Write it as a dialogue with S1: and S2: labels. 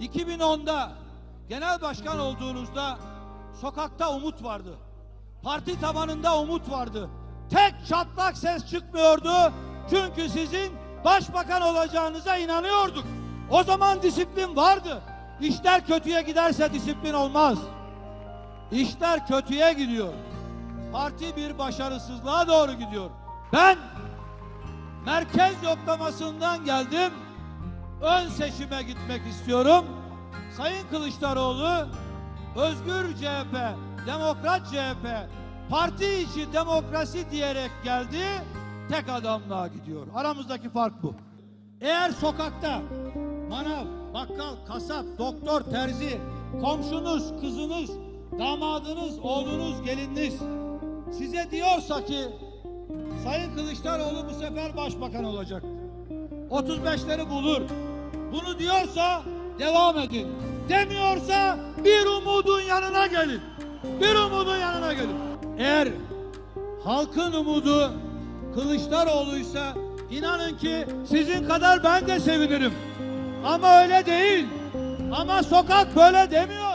S1: 2010'da genel başkan olduğunuzda sokakta umut vardı. Parti tabanında umut vardı. Tek çatlak ses çıkmıyordu. Çünkü sizin başbakan olacağınıza inanıyorduk. O zaman disiplin vardı. İşler kötüye giderse disiplin olmaz. İşler kötüye gidiyor. Parti bir başarısızlığa doğru gidiyor. Ben merkez yoklamasından geldim. Ön seçime gitmek istiyorum. Sayın Kılıçdaroğlu Özgür CHP, Demokrat CHP, parti içi demokrasi diyerek geldi. Tek adamlığa gidiyor. Aramızdaki fark bu. Eğer sokakta manav, bakkal, kasap, doktor, terzi, komşunuz, kızınız, damadınız, oğlunuz, gelininiz size diyorsa ki Sayın Kılıçdaroğlu bu sefer başbakan olacak. 35'leri bulur. Bunu diyorsa devam edin. Demiyorsa bir umudun yanına gelin. Bir umudun yanına gelin. Eğer halkın umudu Kılıçdaroğlu'ysa inanın ki sizin kadar ben de sevinirim. Ama öyle değil. Ama sokak böyle demiyor.